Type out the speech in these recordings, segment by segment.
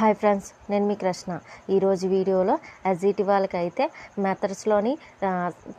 Hi friends నేను మీ కృష్ణ. ఈరోజు వీడియోలో ఎస్ఈటి వాళ్ళకి అయితే మెథడ్స్లోని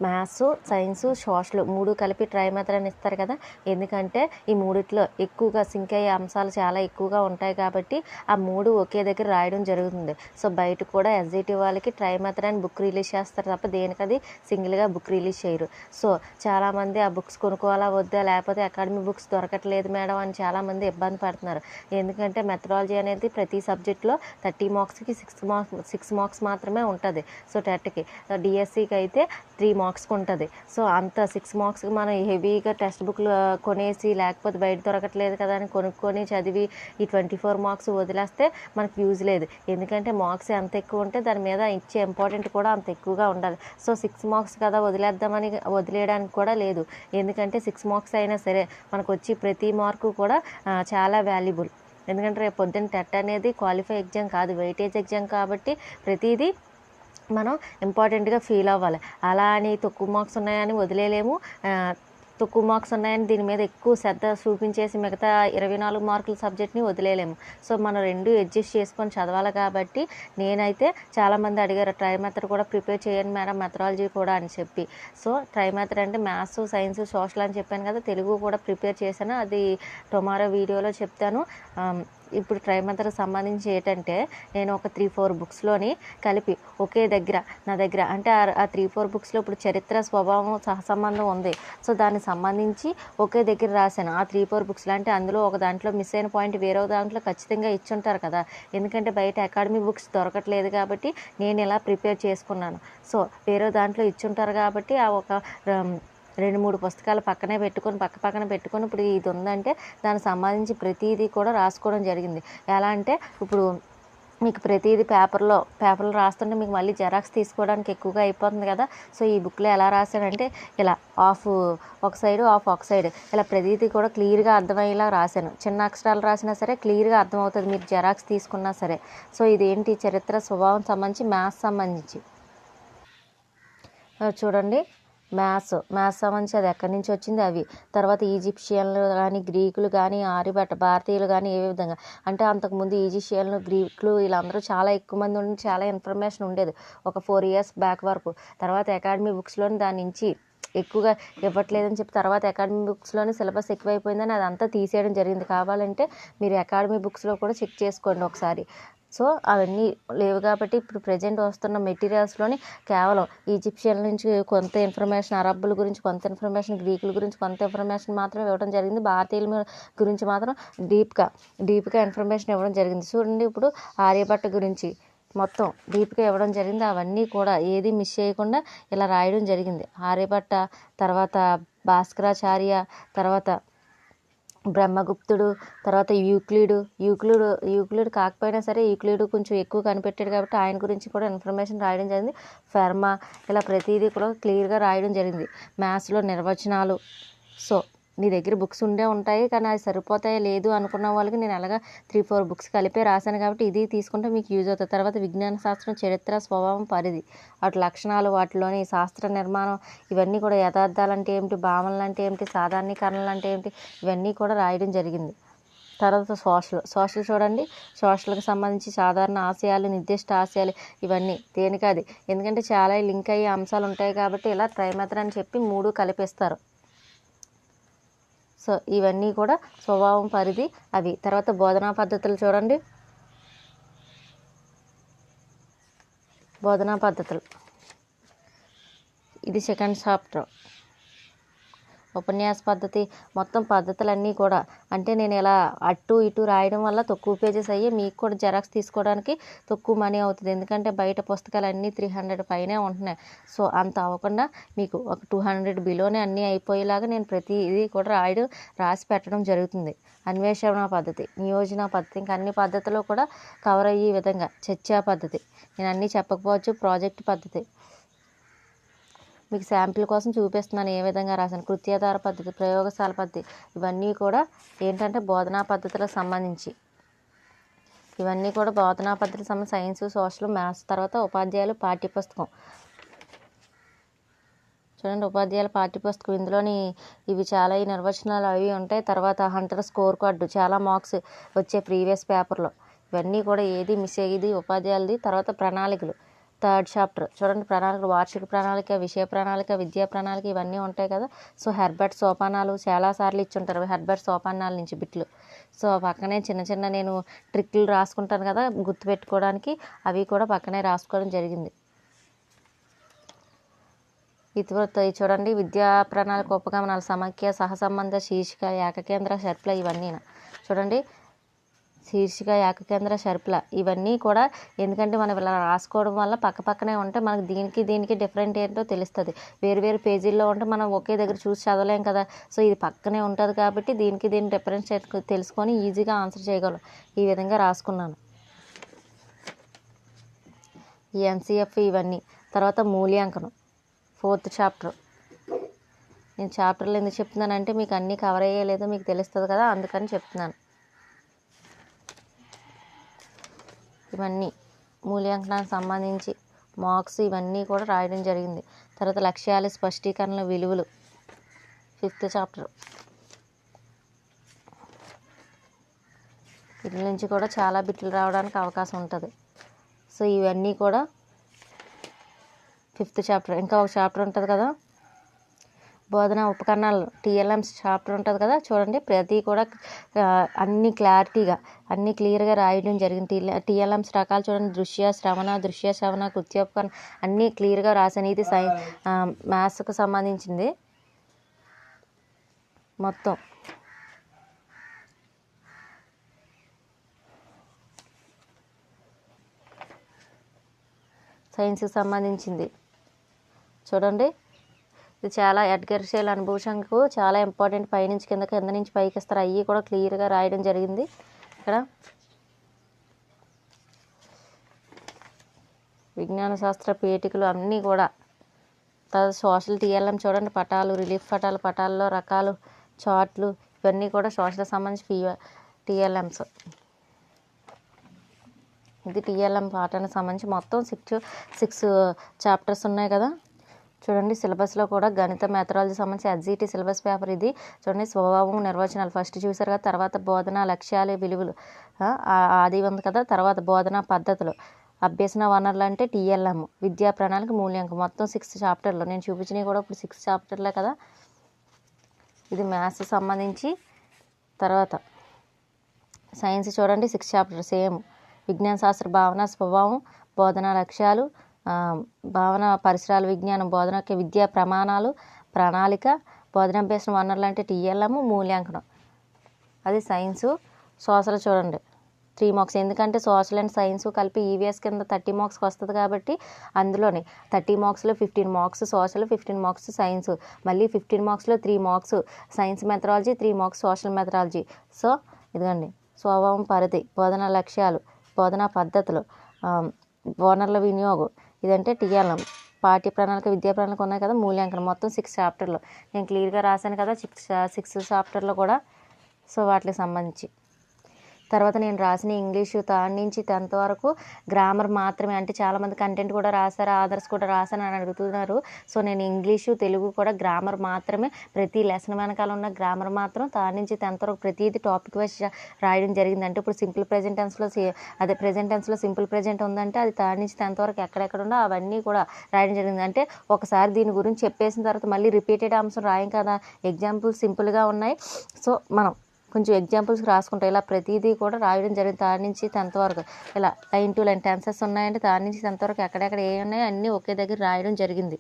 మ్యాథ్స్ సైన్స్ సోషల్ మూడు కలిపి ట్రై మెథడ్ అని ఇస్తారు కదా. ఎందుకంటే ఈ మూడిట్లో ఎక్కువగా సింక్ అయ్యే అంశాలు చాలా ఎక్కువగా ఉంటాయి కాబట్టి ఆ మూడు ఒకే దగ్గర రాయడం జరుగుతుంది. సో బయట కూడా ఎస్జిటి వాళ్ళకి ట్రై మెథడ్ అని బుక్ రిలీజ్ చేస్తారు తప్ప దేనికది సింగిల్గా బుక్ రిలీజ్ చేయరు. సో చాలామంది ఆ బుక్స్ కొనుక్కోవాలా వద్దా లేకపోతే అకాడమీ బుక్స్ దొరకట్లేదు మేడం అని చాలామంది ఇబ్బంది పడుతున్నారు. ఎందుకంటే మెథడాలజీ అనేది ప్రతి సబ్జెక్ట్లో థర్టీ మార్క్స్కి సిక్స్ మార్క్స్ సిక్స్ మార్క్స్ మాత్రమే ఉంటుంది. సో టెట్కి. డిఎస్సికి అయితే త్రీ మార్క్స్కి ఉంటుంది. సో అంత సిక్స్ మార్క్స్కి మనం హెవీగా టెక్స్ట్ బుక్లు కొనేసి లేకపోతే బయట దొరకట్లేదు కదా అని కొనుక్కొని చదివి ఈ ట్వంటీ ఫోర్ మార్క్స్ వదిలేస్తే మనకు యూజ్ లేదు. ఎందుకంటే మార్క్స్ ఎంత ఎక్కువ ఉంటే దాని మీద ఇచ్చే ఇంపార్టెంట్ కూడా అంత ఎక్కువగా ఉండాలి. సో సిక్స్ మార్క్స్ కదా వదిలేద్దామని వదిలేయడానికి కూడా లేదు. ఎందుకంటే సిక్స్ మార్క్స్ అయినా సరే మనకు వచ్చి ప్రతి మార్కు కూడా చాలా వాల్యుబుల్. ఎందుకంటే రేపు పొద్దున్న టెట్ అనేది క్వాలిఫై ఎగ్జామ్ కాదు వెయిటేజ్ ఎగ్జామ్ కాబట్టి ప్రతిదీ మనం ఇంపార్టెంట్గా ఫీల్ అవ్వాలి. అలా అని తక్కువ మార్క్స్ ఉన్నాయని వదిలేయలేము. తక్కువ మార్క్స్ ఉన్నాయని దీని మీద ఎక్కువ శ్రద్ధ చూపించేసి మిగతా ఇరవై నాలుగు మార్కుల సబ్జెక్ట్ని వదిలేయలేము. సో మనం రెండు అడ్జస్ట్ చేసుకొని చదవాలి కాబట్టి నేనైతే చాలామంది అడిగారు ట్రై మెథడ్ కూడా ప్రిపేర్ చేయండి మేడం మెథడాలజీ కూడా అని చెప్పి. సో ట్రై మెథడ్ అంటే మ్యాథ్స్ సైన్స్ సోషల్ అని చెప్పాను కదా తెలుగు కూడా ప్రిపేర్ చేశాను. అది టొమారో వీడియోలో చెప్తాను. ఇప్పుడు ట్రై సంబంధించి ఏంటంటే నేను ఒక త్రీ ఫోర్ బుక్స్లోని కలిపి ఒకే దగ్గర నా దగ్గర అంటే ఆ- త్రీ ఫోర్ బుక్స్లో ఇప్పుడు చరిత్ర స్వభావం సహసంబంధం ఉంది. సో దానికి సంబంధించి ఒకే దగ్గర రాశాను. ఆ త్రీ ఫోర్ బుక్స్లో అంటే అందులో ఒక దాంట్లో మిస్ అయిన పాయింట్ వేరే దాంట్లో ఖచ్చితంగా ఇచ్చుంటారు కదా. ఎందుకంటే బయట అకాడమీ బుక్స్ దొరకట్లేదు కాబట్టి నేను ఇలా ప్రిపేర్ చేసుకున్నాను. సో వేరే దాంట్లో ఇచ్చుంటారు కాబట్టి ఆ ఒక రెండు మూడు పుస్తకాలు పక్కనే పెట్టుకొని పక్క పక్కన పెట్టుకొని ఇప్పుడు ఇది ఉందంటే దానికి సంబంధించి ప్రతిదీ కూడా రాసుకోవడం జరిగింది. ఎలా అంటే ఇప్పుడు మీకు ప్రతిదీ పేపర్లో పేపర్లో రాస్తుంటే మీకు మళ్ళీ జెరాక్స్ తీసుకోవడానికి ఎక్కువగా అయిపోతుంది కదా. సో ఈ బుక్లో ఎలా రాశానంటే ఇలా ఆఫ్ ఒక సైడ్ ఆఫ్ ఒక సైడ్ ఇలా ప్రతిదీ కూడా క్లియర్గా అర్థమయ్యేలా రాశాను. చిన్న అక్షరాలు రాసినా సరే క్లియర్గా అర్థమవుతుంది మీరు జెరాక్స్ తీసుకున్నా సరే. సో ఇది ఏంటి చరిత్ర స్వభావం సంబంధించి మ్యాథ్స్ సంబంధించి? చూడండి. మ్యాథ్స్ మ్యాథ్స్ సంబంధించి అది ఎక్కడి నుంచి వచ్చింది అవి? తర్వాత ఈజిప్షియన్లు కానీ గ్రీకులు కానీ ఆర్యభట్ట భారతీయులు కానీ ఏ విధంగా? అంటే అంతకుముందు ఈజిప్షియన్లు గ్రీకులు వీళ్ళందరూ చాలా ఎక్కువ మంది ఉండి చాలా ఇన్ఫర్మేషన్ ఉండేది. ఒక ఫోర్ ఇయర్స్ బ్యాక్ వరకు. తర్వాత అకాడమీ బుక్స్లోని దాని నుంచి ఎక్కువగా ఇవ్వట్లేదని చెప్పి తర్వాత అకాడమీ బుక్స్లోనే సిలబస్ ఎక్కువైపోయిందని అదంతా తీసేయడం జరిగింది. కావాలంటే మీరు అకాడమీ బుక్స్లో కూడా చెక్ చేసుకోండి ఒకసారి. సో అవన్నీ లేవు కాబట్టి ఇప్పుడు ప్రజెంట్ వస్తున్న మెటీరియల్స్లోని కేవలం ఈజిప్షియన్ నుంచి కొంత ఇన్ఫర్మేషన్ అరబ్బుల గురించి కొంత ఇన్ఫర్మేషన్ గ్రీకుల గురించి కొంత ఇన్ఫర్మేషన్ మాత్రం ఇవ్వడం జరిగింది. భారతీయుల గురించి మాత్రం డీప్గా డీప్గా ఇన్ఫర్మేషన్ ఇవ్వడం జరిగింది. చూడండి ఇప్పుడు ఆర్యభట్ట గురించి మొత్తం డీప్గా ఇవ్వడం జరిగింది. అవన్నీ కూడా ఏది మిస్ చేయకుండా ఇలా రాయడం జరిగింది. ఆర్యభట్ట తర్వాత భాస్కరాచార్య తర్వాత బ్రహ్మగుప్తుడు తర్వాత యూక్లిడ్. యూక్లిడ్ యూక్లిడ్ కాకపోయినా సరే యూక్లిడ్ కొంచెం ఎక్కువ కనిపెట్టాడు కాబట్టి ఆయన గురించి కూడా ఇన్ఫర్మేషన్ రాయడం జరిగింది. ఫెర్మా ఇలా ప్రతిదీ కూడా క్లియర్గా రాయడం జరిగింది. మ్యాథ్స్లో నిర్వచనాలు. సో నీ దగ్గర బుక్స్ ఉండే ఉంటాయి కానీ అది సరిపోతాయో లేదు అనుకున్న వాళ్ళకి నేను అలాగా త్రీ ఫోర్ బుక్స్ కలిపే రాశాను కాబట్టి ఇది తీసుకుంటే మీకు యూజ్ అవుతుంది. తర్వాత విజ్ఞాన శాస్త్రం చరిత్ర స్వభావం పరిధి. వాటి లక్షణాలు వాటిలోని శాస్త్ర నిర్మాణం ఇవన్నీ కూడా యథార్థాలు అంటే ఏమిటి భావనలు అంటే ఏమిటి సాధారణీకరణలు అంటే ఏమిటి ఇవన్నీ కూడా రాయడం జరిగింది. తర్వాత సోషల్ సోషల్ చూడండి. సోషల్కి సంబంధించి సాధారణ ఆశయాలు నిర్దిష్ట ఆశయాలు ఇవన్నీ. దేనికది? ఎందుకంటే చాలా లింక్ అయ్యే అంశాలు ఉంటాయి కాబట్టి ఇలా త్రైమాత్ర అని చెప్పి మూడు కలిపిస్తారు. సో ఇవన్నీ కూడా స్వభావం పరిధి. అవి తర్వాత బోధనా పద్ధతులు చూడండి. బోధనా పద్ధతులు. ఇది సెకండ్ చాప్టర్. ఉపన్యాస పద్ధతి మొత్తం పద్ధతులన్నీ కూడా. అంటే నేను ఇలా అటు ఇటు రాయడం వల్ల తక్కువ పేజెస్ అయ్యి మీకు కూడా జెరాక్స్ తీసుకోవడానికి తక్కువ మనీ అవుతుంది. ఎందుకంటే బయట పుస్తకాలు అన్నీ త్రీ హండ్రెడ్ పైనే ఉంటున్నాయి. సో అంత అవ్వకుండా మీకు ఒక టూ హండ్రెడ్ బిలోనే అన్నీ అయిపోయేలాగా నేను ప్రతి ఇది కూడా రాయడం రాసి పెట్టడం జరుగుతుంది. అన్వేషణ పద్ధతి నియోజన పద్ధతి ఇంకా అన్ని పద్ధతులు కూడా కవర్ అయ్యే విధంగా చర్చా పద్ధతి. నేను అన్నీ చెప్పకపోవచ్చు ప్రాజెక్ట్ పద్ధతి. మీకు శాంపిల్ కోసం చూపిస్తున్నాను ఏ విధంగా రాశాను కృత్యాధార పద్ధతి ప్రయోగశాల పద్ధతి ఇవన్నీ కూడా ఏంటంటే బోధనా పద్ధతులకు సంబంధించి. ఇవన్నీ కూడా బోధనా పద్ధతికి సంబంధించి సైన్స్ సోషల్ మ్యాథ్స్ తర్వాత ఉపాధ్యాయులు పాఠ్యపుస్తకం. చూడండి ఉపాధ్యాయుల పాఠ్యపుస్తకం. ఇందులోని ఇవి చాలా ఈ నిర్వచనాలు అవి ఉంటాయి. తర్వాత హంటర్ స్కోర్ కార్డు చాలా మార్క్స్ వచ్చే ప్రీవియస్ పేపర్లో. ఇవన్నీ కూడా ఏది మిస్ అయ్యేది ఉపాధ్యాయులది తర్వాత ప్రణాళికలు. Third chapter. చూడండి ప్రణాళిక వార్షిక ప్రణాళిక విషయ ప్రణాళిక విద్యా ప్రణాళిక ఇవన్నీ ఉంటాయి కదా. సో హెర్బర్ట్ సోపానాలు చాలాసార్లు ఇచ్చుంటారు. హెర్బర్ట్ సోపానాల నుంచి బిట్లు. సో పక్కనే చిన్న చిన్న నేను ట్రిక్లు రాసుకుంటాను కదా గుర్తుపెట్టుకోవడానికి. అవి కూడా పక్కనే రాసుకోవడం జరిగింది. ఇతివృత్త చూడండి. విద్యా ప్రణాళిక ఉపగమనాలు సమాఖ్య సహసంబంధ శీర్షిక ఏకకేంద్ర షర్ప్ల ఇవన్నీ చూడండి శీర్షిక ఏకకేంద్ర షర్పుల ఇవన్నీ కూడా ఎందుకంటే మనం ఇలా రాసుకోవడం వల్ల పక్క పక్కనే ఉంటే మనకి దీనికి దీనికి డిఫరెంట్ ఏంటో తెలుస్తుంది. వేరు వేరు పేజీల్లో ఉంటే మనం ఒకే దగ్గర చూసి చదవలేం కదా. సో ఇది పక్కనే ఉంటుంది కాబట్టి దీనికి దీని డిఫరెన్స్ తెలుసుకొని ఈజీగా ఆన్సర్ చేయగలం. ఈ విధంగా రాసుకున్నాను. ఈ ఎన్సిఎఫ్ ఇవన్నీ. తర్వాత మూల్యాంకనం. Fourth chapter. నేను చాప్టర్లు ఎందుకు చెప్తున్నానంటే మీకు అన్నీ కవర్ అయ్యేలేదో మీకు తెలుస్తుంది కదా అందుకని చెప్తున్నాను. ఇవన్నీ మూల్యాంకనానికి సంబంధించి మార్క్స్ ఇవన్నీ కూడా రాయడం జరిగింది. తర్వాత లక్ష్యాలు స్పష్టీకరణలు విలువలు. Fifth chapter. వీటి నుంచి కూడా చాలా బిట్లు రావడానికి అవకాశం ఉంటుంది. సో ఇవన్నీ కూడా ఫిఫ్త్ చాప్టర్. ఇంకా ఒక చాప్టర్ ఉంటుంది కదా? బోధన ఉపకరణాలు టీఎల్ఎంస్ చాప్టర్ ఉంటుంది కదా చూడండి. ప్రతి కూడా అన్ని క్లారిటీగా అన్ని క్లియర్గా రాయడం జరిగింది. టీ టీఎల్ఎంస్ రకాలు చూడండి. దృశ్య శ్రవణ దృశ్య శ్రవణ కృత్యోపకరణ అన్నీ క్లియర్గా రాసాను ఇది సై మ్యాథ్స్కు సంబంధించింది. మొత్తం. సైన్స్కి సంబంధించింది. చూడండి. ఇది చాలా ఎడ్గర్ షేల్ అనుభూషంకు చాలా ఇంపార్టెంట్. పైనుంచి కింద కింద నుంచి పైకి ఇస్తారు అవి కూడా క్లియర్గా రాయడం జరిగింది. ఇక్కడ విజ్ఞాన శాస్త్ర పేటికలు అన్నీ కూడా తర్వాత సోషల్ టీఎల్ఎం చూడండి. పటాలు రిలీఫ్ పటాలు పటాల్లో రకాలు చార్ట్లు ఇవన్నీ కూడా సోషల్ సంబంధించి పి టీఎల్ఎంస్ ఇది టీఎల్ఎం పాఠానికి సంబంధించి మొత్తం సిక్స్ సిక్స్ చాప్టర్స్ ఉన్నాయి కదా. చూడండి సిలబస్లో కూడా గణిత మెథడాలజీ సంబంధించి ఎస్జిటి సిలబస్ పేపర్ ఇది. చూడండి స్వభావం నిర్వచనాలు ఫస్ట్ చూసారు కదా తర్వాత బోధన లక్ష్యాలు విలువలు. అది ఉంది కదా తర్వాత బోధన పద్ధతులు. అభ్యసన వనరులు అంటే టీఎల్ఎం విద్యా ప్రణాళిక మూల్యాంకం. మొత్తం సిక్స్ చాప్టర్లు. నేను చూపించినవి కూడా ఇప్పుడు సిక్స్ చాప్టర్లే కదా. ఇది మ్యాథ్స్ సంబంధించి. తర్వాత సైన్స్ చూడండి సిక్స్ చాప్టర్ సేమ్. విజ్ఞాన శాస్త్ర భావన స్వభావం బోధన లక్ష్యాలు భావన పరిసరాల విజ్ఞానం బోధన యొక్క విద్యా ప్రమాణాలు ప్రణాళిక బోధనాభ్యాసం వనరులు అంటే టీఎల్ఎం మూల్యాంకనం. అది సైన్సు సోషల్ చూడండి. Three marks. ఎందుకంటే సోషల్ అండ్ సైన్స్ కలిపి ఈవీఎస్ కింద థర్టీ మార్క్స్కి వస్తుంది కాబట్టి అందులోని thirty మార్క్స్లో fifteen marks social fifteen marks science. మళ్ళీ fifteen మార్క్స్లో three marks science methodology three marks social methodology. So ఇదిగోండి. స్వభావం పరిధి బోధన లక్ష్యాలు బోధనా పద్ధతులు ఆ, వనరుల వినియోగం. ఇదంటే టీఎల్ఎం పాఠ్య ప్రణాళిక విద్యా ప్రణాళిక ఉన్నాయి కదా మూల్యాంకనం. మొత్తం సిక్స్ చాప్టర్లు నేను క్లియర్గా రాశాను కదా సిక్స్ సిక్స్ చాప్టర్లో కూడా. సో వాటికి సంబంధించి. తర్వాత నేను రాసిన ఇంగ్లీషు థర్డ్ నుంచి టెన్త్ వరకు గ్రామర్ మాత్రమే. అంటే చాలామంది కంటెంట్ కూడా రాశారు ఆదర్స్ కూడా రాశాను అని అడుగుతున్నారు. సో నేను ఇంగ్లీషు తెలుగు కూడా గ్రామర్ మాత్రమే. ప్రతి లెసన్ వెనకాల ఉన్న గ్రామర్ మాత్రం థర్డ్ నుంచి టెన్త్ వరకు ప్రతిదీ టాపిక్ వైజ్ రాయడం జరిగింది. అంటే ఇప్పుడు సింపుల్ ప్రజెంట్ టెన్స్లో అదే ప్రజెంట్ టెన్స్లో సింపుల్ ప్రెజెంట్ ఉందంటే అది థర్డ్ నుంచి టెన్త్ వరకు ఎక్కడెక్కడ ఉందో అవన్నీ కూడా రాయడం జరిగింది. అంటే ఒకసారి దీని గురించి చెప్పేసిన తర్వాత మళ్ళీ రిపీటెడ్ అంశం రాయం కదా. ఎగ్జాంపుల్స్ సింపుల్గా ఉన్నాయి. సో మనం కొంచెం ఎగ్జాంపుల్స్ రాసుకుంటాం. ఇలా ప్రతిదీ కూడా రాయడం జరిగింది. దాని నుంచి టెన్త్ వరకు ఇలా లైన్ టు లైన్ టెన్సెస్ ఉన్నాయంటే దాని నుంచి టెన్త్ వరకు ఎక్కడెక్కడ ఏ ఉన్నాయో అన్నీ ఒకే దగ్గర రాయడం జరిగింది.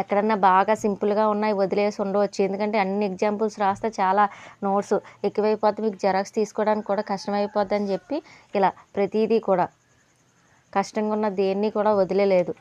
ఎక్కడన్నా బాగా సింపుల్గా ఉన్నాయి వదిలేసి ఉండవచ్చు. ఎందుకంటే అన్ని ఎగ్జాంపుల్స్ రాస్తే చాలా నోట్స్ ఎక్కువైపోతే మీకు జెరాక్స్ తీసుకోవడానికి కూడా కష్టమైపోద్ది అని చెప్పి ఇలా ప్రతిదీ కూడా కష్టంగా ఉన్న దేన్ని కూడా వదిలేదు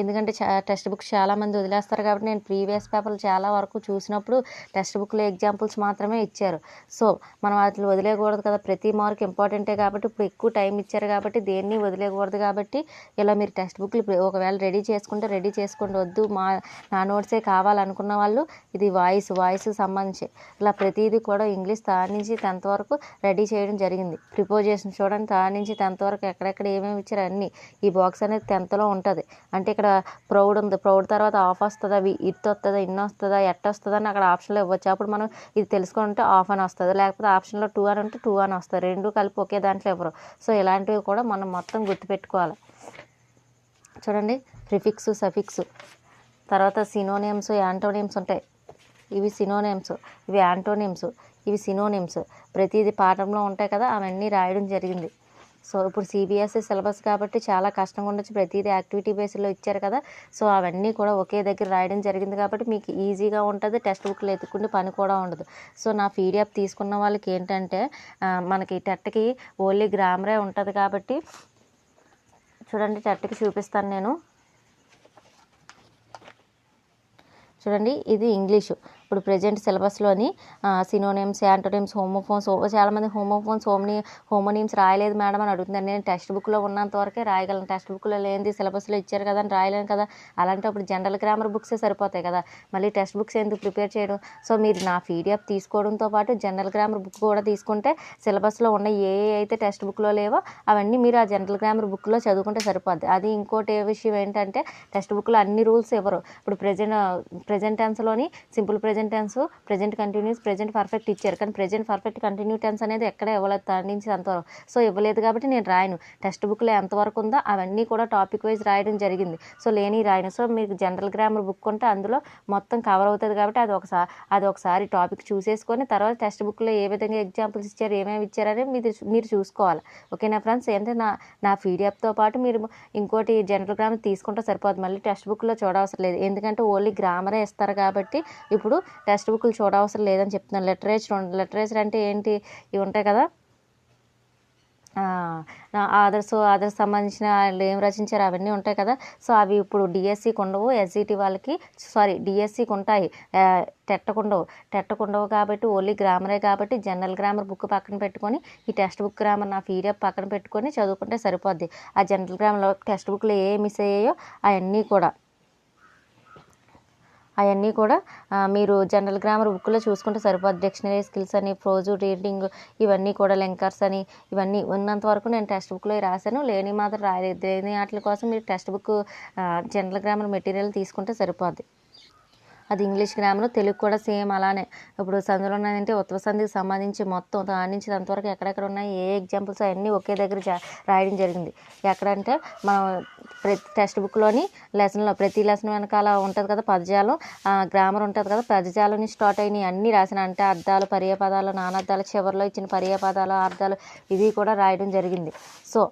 ఎందుకంటే చా టెక్స్ట్ బుక్స్ చాలామంది వదిలేస్తారు కాబట్టి నేను ప్రీవియస్ పేపర్లు చాలా వరకు చూసినప్పుడు టెక్స్ట్ బుక్లో ఎగ్జాంపుల్స్ మాత్రమే ఇచ్చారు. సో మనం వాటిని వదిలేయకూడదు కదా. ప్రతి మార్క్ ఇంపార్టెంటే కాబట్టి ఇప్పుడు ఎక్కువ టైం ఇచ్చారు కాబట్టి దేన్ని వదిలేయకూడదు కాబట్టి ఇలా మీరు టెక్స్ట్ బుక్లు ఒకవేళ రెడీ చేసుకుంటే రెడీ చేసుకోండి వద్దు మా నా నోట్సే కావాలనుకున్న వాళ్ళు ఇది వాయిస్ వాయిస్ సంబంధించి. ఇలా ప్రతిదీ కూడా ఇంగ్లీష్ థర్డ్ నుంచి టెన్త్ వరకు రెడీ చేయడం జరిగింది. ప్రిపోజేషన్ చూడండి థర్డ్ నుంచి టెన్త్ వరకు ఎక్కడెక్కడ ఏమేమి ఇచ్చారు అన్నీ. ఈ బాక్స్ అనేది టెన్త్లో ఉంటుంది. అంటే ఇక్కడ ఇక్కడ ప్రౌడ్ ఉంది. ప్రౌడ్ తర్వాత ఆఫ్ వస్తుందా? అవి ఇట్ వస్తుందా? ఇన్ వస్తుందా? ఎట్ వస్తుందా? అని అక్కడ ఆప్షన్లో ఇవ్వచ్చు. అప్పుడు మనం ఇది తెలుసుకుంటే ఆఫ్ అని వస్తుంది. లేకపోతే ఆప్షన్లో టూ అని ఉంటే టూ అని వస్తుంది. రెండు కలిపి ఒకే దాంట్లో ఇవ్వరు. సో ఇలాంటివి కూడా మనం మొత్తం గుర్తుపెట్టుకోవాలి. చూడండి. Prefix suffix. తర్వాత సినోనియమ్స్ యాంటోనియమ్స్ ఉంటాయి. ఇవి సినోనియమ్స్ ఇవి యాంటోనియమ్స్ ఇవి సినోనియమ్స్ ప్రతిదీ పాఠంలో ఉంటాయి కదా? అవన్నీ రాయడం జరిగింది. సో ఇప్పుడు సిబిఎస్ఈ సిలబస్ కాబట్టి చాలా కష్టంగా ఉండొచ్చు. ప్రతిదీ యాక్టివిటీ బేస్లో ఇచ్చారు కదా. సో అవన్నీ కూడా ఒకే దగ్గర రాయడం జరిగింది కాబట్టి మీకు ఈజీగా ఉంటుంది. టెక్స్ట్ బుక్లు ఎత్తుకుంటే పని కూడా ఉండదు. సో నా పీడిఎఫ్ తీసుకున్న వాళ్ళకి ఏంటంటే మనకి టెట్కి ఓన్లీ గ్రామరే ఉంటుంది కాబట్టి చూడండి టెట్కి చూపిస్తాను నేను. చూడండి ఇది ఇంగ్లీషు ఇప్పుడు ప్రజెంట్ సిలబస్లోని సినోనిమ్స్ యాంటోనిమ్స్ హోమోఫోన్స్ చాలామంది హోమోఫోన్స్ హోమోని హోమోనిమ్స్ రాయలేదు మేడం అని అడుగుతున్నారు. నేను టెక్స్ట్ బుక్లో ఉన్నంత వరకే రాయగలను. టెక్స్ట్ బుక్లో లేనిది సిలబస్లో ఇచ్చారు కదా అని రాయలేను కదా. అలాంటప్పుడు జనరల్ గ్రామర్ బుక్సే సరిపోతాయి కదా. మళ్ళీ టెక్స్ట్ బుక్స్ ఎందుకు ప్రిపేర్ చేయడం? సో మీరు నా పీడిఎఫ్ తీసుకోవడంతో పాటు జనరల్ గ్రామర్ బుక్ కూడా తీసుకుంటే సిలబస్లో ఉన్న ఏ అయితే టెక్స్ట్ బుక్లో లేవో అవన్నీ మీరు ఆ జనరల్ గ్రామర్ బుక్లో చదువుకుంటే సరిపోద్ది. అది ఇంకోటి ఏ విషయం ఏంటంటే టెక్స్ట్ బుక్లో అన్ని రూల్స్ ఇవ్వరు ఇప్పుడు present present టెన్స్లోని simple present tense present continuous present perfect ఇచ్చారు కానీ ప్రజెంట్ పర్ఫెక్ట్ కంటిన్యూ టెన్స్ అనేది ఎక్కడ ఇవ్వలేదు తండించి అంతవరకు. సో ఇవ్వలేదు కాబట్టి నేను రాయను. టెక్స్ట్ బుక్లో ఎంతవరకు ఉందో అవన్నీ కూడా టాపిక్ వైజ్ రాయడం జరిగింది. సో లేని రాయను. సో మీకు జనరల్ గ్రామర్ బుక్ ఉంటే అందులో మొత్తం కవర్ అవుతుంది కాబట్టి అది ఒకసారి అది ఒకసారి టాపిక్ చూసేసుకొని తర్వాత టెక్స్ట్ బుక్లో ఏ విధంగా ఎగ్జాంపుల్స్ ఇచ్చారు ఏమేమి ఇచ్చారని మీరు మీరు చూసుకోవాలి. ఓకేనా ఫ్రెండ్స్ ఏంటంటే నా నా పీడిఎఫ్తో పాటు మీరు ఇంకోటి జనరల్ గ్రామర్ తీసుకుంటే సరిపోతుంది మళ్ళీ టెక్స్ట్ బుక్లో చూడవసరం లేదు. ఎందుకంటే ఓన్లీ గ్రామరే ఇస్తారు కాబట్టి ఇప్పుడు టెక్స్ట్ బుక్లు చూడవసరం లేదని చెప్తున్నాను లిటరేచర్ లిటరేచర్ అంటే ఏంటి? ఇవి ఉంటాయి కదా? ఆదర్స్ ఆదర్స్ సంబంధించిన వాళ్ళు ఏం రచించారు అవన్నీ ఉంటాయి కదా? సో అవి ఇప్పుడు డిఎస్సికి ఉండవు. ఎస్జిటి వాళ్ళకి సారీ డిఎస్సికి ఉంటాయి. టెట్టకుండవు టెట్టకుండవు ఉండవు కాబట్టి ఓన్లీ గ్రామరే కాబట్టి జనరల్ గ్రామర్ బుక్ పక్కన పెట్టుకొని ఈ టెక్స్ట్ బుక్ గ్రామర్ నా పీడిఎఫ్ పక్కన పెట్టుకొని చదువుకుంటే సరిపోద్ది. ఆ జనరల్ గ్రామర్లో టెక్స్ట్ బుక్లో ఏ మిస్ అయ్యాయో అవన్నీ కూడా. అవన్నీ కూడా మీరు జనరల్ గ్రామర్ బుక్లో చూసుకుంటే సరిపోద్ది. డిక్షనరీ స్కిల్స్ అని ప్రోజు రీడింగ్ ఇవన్నీ కూడా లింకర్స్ అని ఇవన్నీ ఉన్నంత వరకు నేను టెక్స్ట్ బుక్లో రాశాను. లేని మాత్రం రాయలేదు లేని వాటి కోసం మీరు text book general grammar material తీసుకుంటే సరిపోద్ది. అది ఇంగ్లీష్ గ్రామర్ తెలుగు కూడా సేమ్ అలానే. ఇప్పుడు సందులో ఉన్నాయంటే ఉత్తవ సంధికి సంబంధించి మొత్తం దాని నుంచి అంతవరకు ఎక్కడెక్కడ ఉన్నాయి ఏ ఎగ్జాంపుల్స్ అవన్నీ ఒకే దగ్గర జా- రాయడం జరిగింది. ఎక్కడంటే మనం ప్రతి టెక్స్ట్ బుక్లోని లెసన్లో ప్రతి లెసన్ వెనకాల ఉంటుంది కదా పదజాలం గ్రామర్ ఉంటుంది కదా పదజాలం నుంచి స్టార్ట్ అయినాయి అన్నీ రాసిన అంటే అర్థాలు పర్యాపదాలు నానార్థాలు చివరిలో ఇచ్చిన పర్యాపదాలు అర్థాలు ఇవి కూడా రాయడం జరిగింది. సో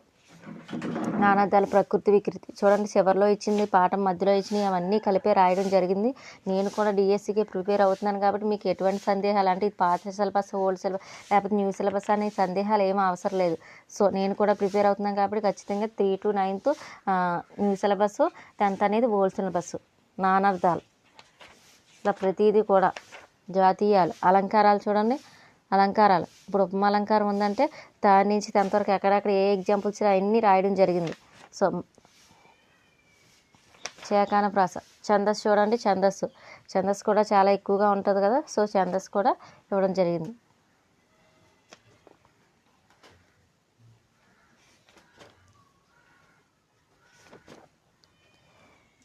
నానార్థాలు ప్రకృతి వికృతి. చూడండి చివరిలో ఇచ్చింది పాఠం మధ్యలో ఇచ్చినవి అవన్నీ కలిపే రాయడం జరిగింది. నేను కూడా డిఎస్సికి ప్రిపేర్ అవుతున్నాను కాబట్టి మీకు ఎటువంటి సందేహాలు అంటే ఇది పాత సిలబస్ ఓల్డ్ సిలబస్ లేకపోతే న్యూ సిలబస్ అనే సందేహాలు ఏమీ అవసరం లేదు. సో నేను కూడా ప్రిపేర్ అవుతున్నాను కాబట్టి ఖచ్చితంగా three to ninth new syllabus tenth అనేది ఓల్డ్ సిలబస్ నానార్థాలు ఇలా ప్రతిదీ కూడా జాతీయాలు అలంకారాలు చూడండి. అలంకారాలు. ఇప్పుడు ఉపమాలంకారం ఉందంటే దాని నుంచి టెన్త్ వరకు ఎక్కడెక్కడ ఏ ఎగ్జాంపుల్స్ అన్నీ రాయడం జరిగింది. సో చేకాన ప్రాస ఛందస్సు చూడండి ఛందస్సు. ఛందస్సు కూడా చాలా ఎక్కువగా ఉంటుంది కదా సో ఛందస్సు కూడా ఇవ్వడం జరిగింది.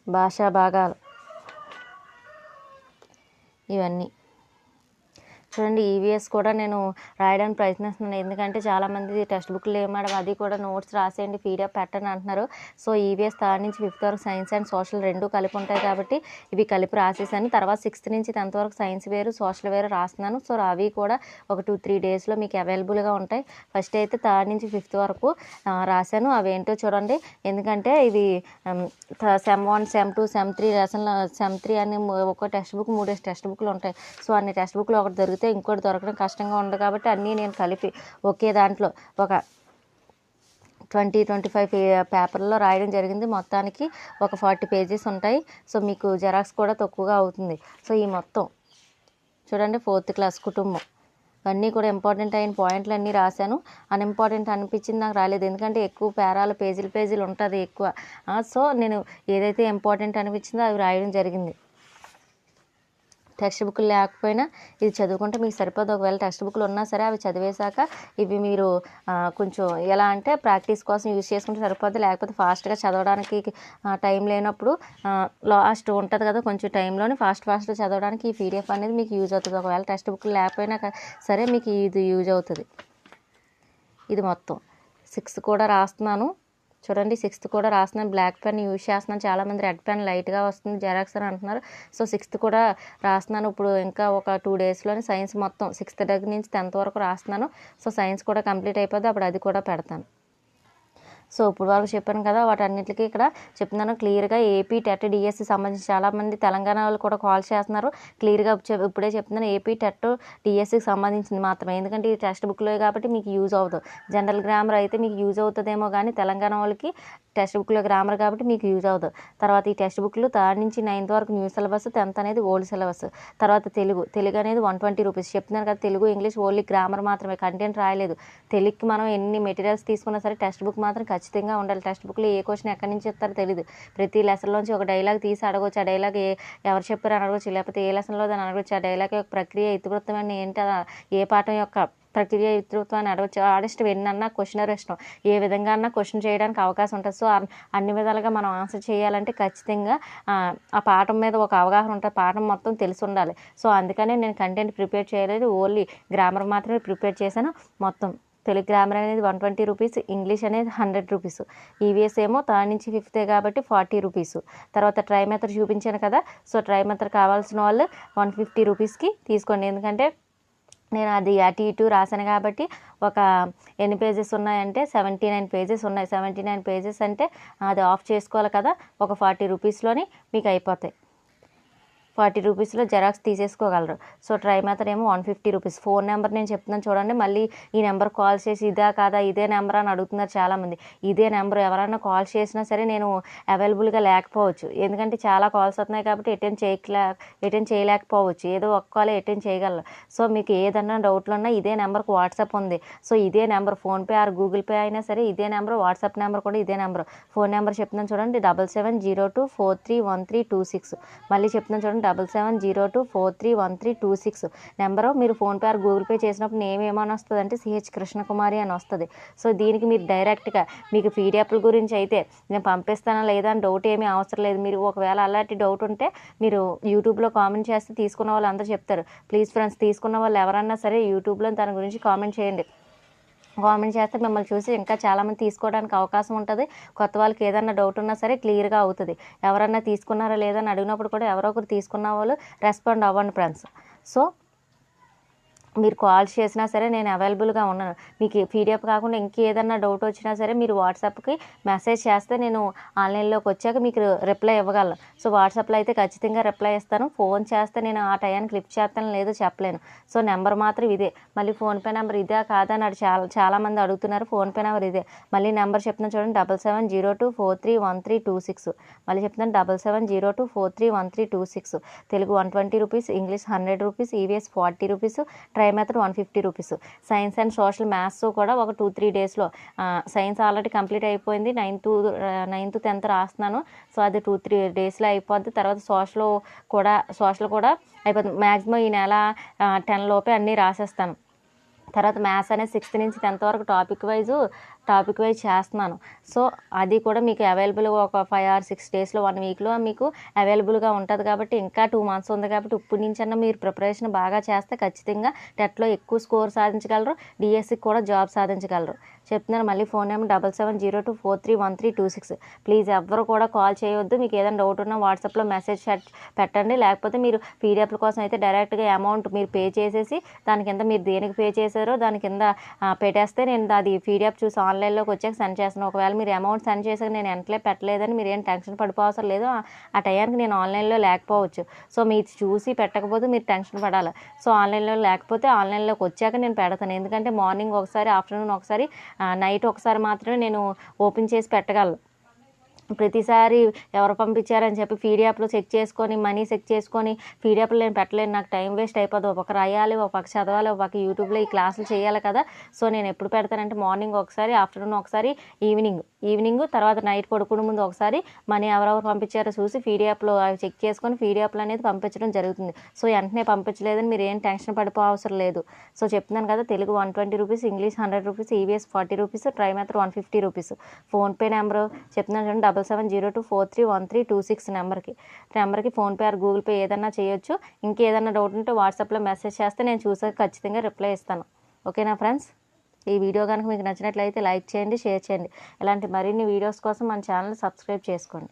భాషా భాగాలు. ఇవన్నీ. చూడండి ఈవీఎస్ కూడా నేను రాయడానికి ప్రయత్నిస్తున్నాను. ఎందుకంటే చాలామంది టెక్స్ట్ బుక్లు ఏం అది కూడా నోట్స్ రాసేయండి పీడిఎఫ్ పెట్టండి అంటున్నారు. సో ఈవీఎస్ థర్డ్ నుంచి ఫిఫ్త్ వరకు సైన్స్ అండ్ సోషల్ రెండు కలిపి ఉంటాయి కాబట్టి ఇవి కలిపి రాసేసాను. తర్వాత సిక్స్త్ నుంచి టెన్త్ వరకు సైన్స్ వేరు సోషల్ వేరు రాస్తున్నాను. సో అవి కూడా ఒక టూ త్రీ డేస్లో మీకు అవైలబుల్గా ఉంటాయి. ఫస్ట్ అయితే థర్డ్ నుంచి ఫిఫ్త్ వరకు రాశాను. అవి ఏంటో చూడండి. ఎందుకంటే ఇవి sem one sem two sem three lesson sem three అని ఒక టెక్స్ట్ బుక్ మూడు టెక్స్ట్ బుక్లు ఉంటాయి. సో అన్ని టెక్స్ట్ బుక్లు ఒకటి దొరికితే ఇంకోటి దొరకడం కష్టంగా ఉండదు కాబట్టి అన్నీ నేను కలిపి ఒకే దాంట్లో ఒక ట్వంటీ ట్వంటీ ఫైవ్ పేపర్లో రాయడం జరిగింది. మొత్తానికి ఒక ఫార్టీ పేజెస్ ఉంటాయి. సో మీకు జెరాక్స్ కూడా తక్కువగా అవుతుంది. సో ఈ మొత్తం చూడండి ఫోర్త్ క్లాస్ కుటుంబం. అన్నీ కూడా ఇంపార్టెంట్ అయిన పాయింట్లు అన్నీ రాశాను. అన్ఇంపార్టెంట్ అనిపించింది నాకు రాలేదు. ఎందుకంటే ఎక్కువ పేరాల పేజీలు పేజీలు ఉంటుంది ఎక్కువ. సో నేను ఏదైతే ఇంపార్టెంట్ అనిపించిందో అవి రాయడం జరిగింది. టెక్స్ట్ బుక్లు లేకపోయినా ఇది చదువుకుంటే మీకు సరిపోదు. ఒకవేళ టెక్స్ట్ బుక్లు ఉన్నా సరే అవి చదివేశాక ఇవి మీరు కొంచెం ఎలా అంటే ప్రాక్టీస్ కోసం యూజ్ చేసుకుంటే సరిపోద్ది. లేకపోతే ఫాస్ట్గా చదవడానికి టైం లేనప్పుడు లాస్ట్ ఉంటుంది కదా కొంచెం టైంలోనే ఫాస్ట్ ఫాస్ట్గా చదవడానికి ఈ పీడిఎఫ్ అనేది మీకు యూజ్ అవుతుంది. ఒకవేళ టెక్స్ట్ బుక్లు లేకపోయినా సరే మీకు ఇది యూజ్ అవుతుంది. ఇది మొత్తం. సిక్స్త్ కూడా రాస్తున్నాను. చూడండి సిక్స్త్ కూడా రాస్తున్నాను. బ్లాక్ పెన్ యూజ్ చేస్తున్నాను. చాలామంది రెడ్ పెన్ లైట్గా వస్తుంది. జెరాక్స్ అని అంటున్నారు. సో సిక్స్త్ కూడా రాస్తున్నాను. ఇప్పుడు ఇంకా ఒక టూ డేస్లోనే సైన్స్ మొత్తం సిక్స్త్ దగ్గర నుంచి టెన్త్ వరకు రాస్తున్నాను. సో సైన్స్ కూడా కంప్లీట్ అయిపోద్ది. అప్పుడు అది కూడా పెడతాను. సో ఇప్పుడు వరకు చెప్పాను కదా వాటన్నిటికీ ఇక్కడ చెప్తున్నాను. క్లియర్గా ఏపీ టెట్ డిఎస్సి సంబంధించి చాలామంది తెలంగాణ వాళ్ళు కూడా కాల్ చేస్తున్నారు. క్లియర్గా ఇప్పుడే చెప్తున్నాను ఏపీ టెట్ డిఎస్సికి సంబంధించింది మాత్రమే. ఎందుకంటే ఇది టెక్స్ట్ బుక్లో కాబట్టి మీకు యూజ్ అవ్వదు. జనరల్ గ్రామర్ అయితే మీకు యూజ్ అవుతుందేమో కానీ తెలంగాణ వాళ్ళకి టెక్స్ట్ బుక్లో గ్రామర్ కాబట్టి మీకు యూజ్ అవ్వదు. తర్వాత ఈ టెక్స్ట్ బుక్లు థర్డ్ నుంచి నైన్త్ వరకు న్యూ సిలబస్ టెన్త్ అనేది ఓల్డ్ సిలబస్. తర్వాత తెలుగు తెలుగు అనేది వన్ ట్వంటీ రూపీస్. చెప్తున్నాను కదా తెలుగు ఇంగ్లీష్ ఓన్లీ గ్రామర్ మాత్రమే. కంటెంట్ రాయలేదు. తెలుగుకి మనం ఎన్ని మెటీరియల్స్ తీసుకున్నా సరే టెక్స్ట్ బుక్ మాత్రం ఖచ్చితంగా ఖచ్చితంగా ఉండాలి. టెక్స్ట్ బుక్లో ఏ క్వశ్చన్ ఎక్కడి నుంచి ఇస్తారో తెలియదు ప్రతి లెసన్లోంచి ఒక డైలాగ్ తీసి అడగవచ్చు ఆ డైలాగ్ ఏ ఎవరు చెప్పారు అని అడగవచ్చు లేకపోతే ఏ లెసన్లో దాన్ని అడగవచ్చు ఆ డైలాగ్ యొక్క ప్రక్రియ ఇతివృత్తం అని ఏంటి? అది ఏ పాఠం యొక్క ప్రక్రియ ఇతృత్వం అని అడగచ్చు. ఆడిస్ట్ ఎన్నన్నా క్వశ్చనర్ ఇష్టం. ఏ విధంగా అన్నా క్వశ్చన్ చేయడానికి అవకాశం ఉంటుంది. సో అన్ని విధాలుగా మనం ఆన్సర్ చేయాలంటే ఖచ్చితంగా ఆ పాఠం మీద ఒక అవగాహన ఉంటుంది. పాఠం మొత్తం తెలిసి ఉండాలి. సో అందుకనే నేను కంటెంట్ ప్రిపేర్ చేయలేదు. ఓన్లీ గ్రామర్ మాత్రమే ప్రిపేర్ చేశాను. మొత్తం. తెలుగు గ్రామర్ అనేది వన్ ట్వంటీ రూపీస్ ఇంగ్లీష్ అనేది హండ్రెడ్ రూపీస్. ఈవీఎస్ ఏమో థర్డ్ నుంచి ఫిఫ్తే కాబట్టి ఫార్టీ రూపీస్. తర్వాత ట్రై మెథడ్ చూపించాను కదా సో ట్రై మెథడ్ కావాల్సిన వాళ్ళు వన్ ఫిఫ్టీ రూపీస్కి తీసుకోండి. ఎందుకంటే నేను అది అటు ఇటు రాశాను కాబట్టి ఒక ఎన్ని పేజెస్ ఉన్నాయంటే సెవెంటీ నైన్ పేజెస్ ఉన్నాయి. సెవెంటీ నైన్ పేజెస్ అంటే అది ఆఫ్ చేసుకోవాలి కదా ఒక ఫార్టీ రూపీస్లోని మీకు అయిపోతాయి. ఫార్టీ రూపీస్లో జెరాక్స్ తీసేసుకోగలరు. సో ట్రై మెథడ్ ఏమో one fifty rupees. Phone number నేను చెప్తున్నాను చూడండి. మళ్ళీ ఈ నెంబర్ కాల్ చేసి ఇదా కాదా ఇదే నెంబర్ అని అడుగుతున్నారు చాలామంది. ఇదే నెంబర్ ఎవరైనా కాల్ చేసినా సరే నేను అవైలబుల్గా లేకపోవచ్చు. ఎందుకంటే చాలా కాల్స్ వస్తున్నాయి కాబట్టి అటెండ్ చేయలే అటెండ్ చేయలేకపోవచ్చు. ఏదో ఒక్క కాల్ అటెండ్ చేయగలరు. సో మీకు ఏదన్నా డౌట్లు ఉన్నా ఇదే నెంబర్కి వాట్సాప్ ఉంది. సో ఇదే number PhonePe or Google Pay అయినా సరే ఇదే నెంబర్ వాట్సాప్ నెంబర్ కూడా ఇదే నెంబర్ ఫోన్ నెంబర్ చెప్తున్నాను చూడండి. Double seven zero two four three one three two six మళ్ళీ చెప్తున్నాను చూడండి. Double seven zero two four three one three two six number మీరు ఫోన్పే ఆర్ గూగుల్ పే చేసినప్పుడు name ఏమని వస్తుంది అంటే సిహెచ్ కృష్ణకుమారి అని వస్తుంది సో దీనికి మీరు డైరెక్ట్గా మీకు పీడిఎఫ్ల గురించి అయితే నేను పంపిస్తానా లేదా అని డౌట్ ఏమీ అవసరం లేదు మీరు ఒకవేళ అలాంటి డౌట్ ఉంటే మీరు యూట్యూబ్లో కామెంట్ చేస్తే తీసుకున్న వాళ్ళు అందరూ చెప్తారు ప్లీజ్ ఫ్రెండ్స్ తీసుకున్న వాళ్ళు ఎవరన్నా సరే యూట్యూబ్లో దాని గురించి కామెంట్ చేయండి కామెంట్ చేస్తే మిమ్మల్ని చూసి ఇంకా చాలామంది తీసుకోవడానికి అవకాశం ఉంటుంది. కొత్త వాళ్ళకి ఏదన్నా డౌట్ ఉన్నా సరే క్లియర్గా అవుతుంది. ఎవరన్నా తీసుకున్నారా లేదని అడిగినప్పుడు కూడా ఎవరో ఒకరు తీసుకున్న వాళ్ళు రెస్పాండ్ అవ్వండి ఫ్రెండ్స్ సో మీరు కాల్ చేసినా సరే నేను అవైలబుల్గా ఉన్నాను. మీకు పీడిఎఫ్ కాకుండా ఇంకేదన్నా డౌట్ వచ్చినా సరే మీరు వాట్సాప్కి మెసేజ్ చేస్తే నేను ఆన్లైన్లోకి వచ్చాక మీకు రిప్లై ఇవ్వగలను. సో వాట్సాప్లో అయితే ఖచ్చితంగా రిప్లై ఇస్తాను. ఫోన్ చేస్తే నేను ఆ టయానికి లిఫ్ట్ చేస్తాను లేదో చెప్పలేను. సో నెంబర్ మాత్రం ఇదే. మళ్ళీ ఫోన్పే నెంబర్ ఇదే కాదని అని అడు చాలా చాలామంది అడుగుతున్నారు. ఫోన్పే నెంబర్ ఇదే. మళ్ళీ నెంబర్ చెప్తున్నాను చూడండి. Double seven zero two four three one three two six. మళ్ళీ చెప్తున్నాను double seven zero two four three one three two six. Telugu one twenty rupees English hundred rupees EVS forty rupees try method one fifty rupees. Science and social maths కూడా ఒక two three డేస్లో science already complete అయిపోయింది. Ninth ninth tenth రాస్తున్నాను. So అది two three డేస్లో అయిపోద్ది. తర్వాత social కూడా సోషల్ కూడా అయిపోతుంది మ్యాక్సిమం ఈ నెల టెన్ లోపే అన్నీ రాసేస్తాను. తర్వాత మ్యాథ్స్ అనేది సిక్స్త్ నుంచి టెన్త్ వరకు టాపిక్ వైజ్ టాపిక్ వైజ్ చేస్తున్నాను. సో అది కూడా మీకు అవైలబుల్గా ఒక ఫైవ్ ఆర్ సిక్స్ డేస్లో వన్ వీక్లో మీకు అవైలబుల్గా ఉంటుంది కాబట్టి ఇంకా టూ మంత్స్ ఉంది కాబట్టి ఇప్పటి నుంచి మీరు ప్రిపరేషన్ బాగా చేస్తే ఖచ్చితంగా టెట్లో ఎక్కువ స్కోర్ సాధించగలరు డిఎస్సికి కూడా జాబ్ సాధించగలరు. చెప్తున్నాను మళ్ళీ phone number double seven zero two four three one three two six. Please ఎవ్వరు కూడా కాల్ చేయవద్దు మీకు ఏదైనా డౌట్ ఉన్నా వాట్సాప్లో మెసేజ్ పెట్టండి. లేకపోతే మీరు పీడిఎఫ్ల కోసం అయితే డైరెక్ట్గా అమౌంట్ మీరు పే చేసేసి దాని కింద మీరు దేనికి పే చేశారో దాని కింద పెట్టేస్తే నేను అది పీడిఎఫ్ చూసి ఆన్లైన్లోకి వచ్చాక సెండ్ చేస్తాను ఒకవేళ మీరు అమౌంట్ సెండ్ చేసాక నేను వెంటనే పెట్టలేదని మీరు ఏం టెన్షన్ పడిపోవసరం లేదు. ఆ- టయానికి నేను ఆన్లైన్లో లేకపోవచ్చు. సో మీరు చూసి పెట్టకపోతే మీరు టెన్షన్ పడాలి. సో ఆన్లైన్లో లేకపోతే ఆన్లైన్లోకి వచ్చాక నేను పెడతాను. ఎందుకంటే మార్నింగ్ ఒకసారి ఆఫ్టర్నూన్ ఒకసారి నైట్ ఒకసారి మాత్రమే నేను ఓపెన్ చేసి పెట్టగలను. ప్రతిసారి ఎవరు పంపించారని చెప్పి పీడిఎఫ్లో చెక్ చేసుకొని మనీ చెక్ చేసుకొని పీడిఎఫ్లో నేను పెట్టలేను నాకు టైం వేస్ట్ అయిపోదు. ఒక రాయాలి ఒక పక్క చదవాలి ఒక పక్క యూట్యూబ్లో ఈ క్లాసులు చేయాలి కదా. సో నేను ఎప్పుడు పెడతానంటే మార్నింగ్ ఒకసారి ఆఫ్టర్నూన్ ఒకసారి ఈవినింగ్ ఈవినింగ్ తర్వాత నైట్ పడుకునే ముందు ఒకసారి మనీ ఎవరెవరు పంపించారో చూసి పీడిఎఫ్లో అవి చెక్ చేసుకొని పీడిఎఫ్లు అనేది పంపించడం జరుగుతుంది. సో వెంటనే పంపించలేదని మీరు ఏం టెన్షన్ పడిపో అవసరం లేదు. సో చెప్తున్నాను కదా Telugu one twenty rupees English hundred rupees EVS forty rupees try మాత్రం one fifty rupees. PhonePe number చెప్తున్నాను చూడండి double seven zero two four three one three two six నెంబర్కి. నెంబర్కి ఫోన్పే ఆర్ గూగుల్ పే ఏదన్నా చేయొచ్చు. ఇంకేదన్నా డౌట్ ఉంటే వాట్సాప్లో మెసేజ్ చేస్తే నేను చూసాక ఖచ్చితంగా రిప్లై ఇస్తాను. ఓకేనా ఫ్రెండ్స్? ఈ వీడియో కనుక మీకు నచ్చినట్లయితే లైక్ చేయండి షేర్ చేయండి. ఇలాంటి మరిన్ని వీడియోస్ కోసం మన ఛానల్ సబ్స్క్రైబ్ చేసుకోండి.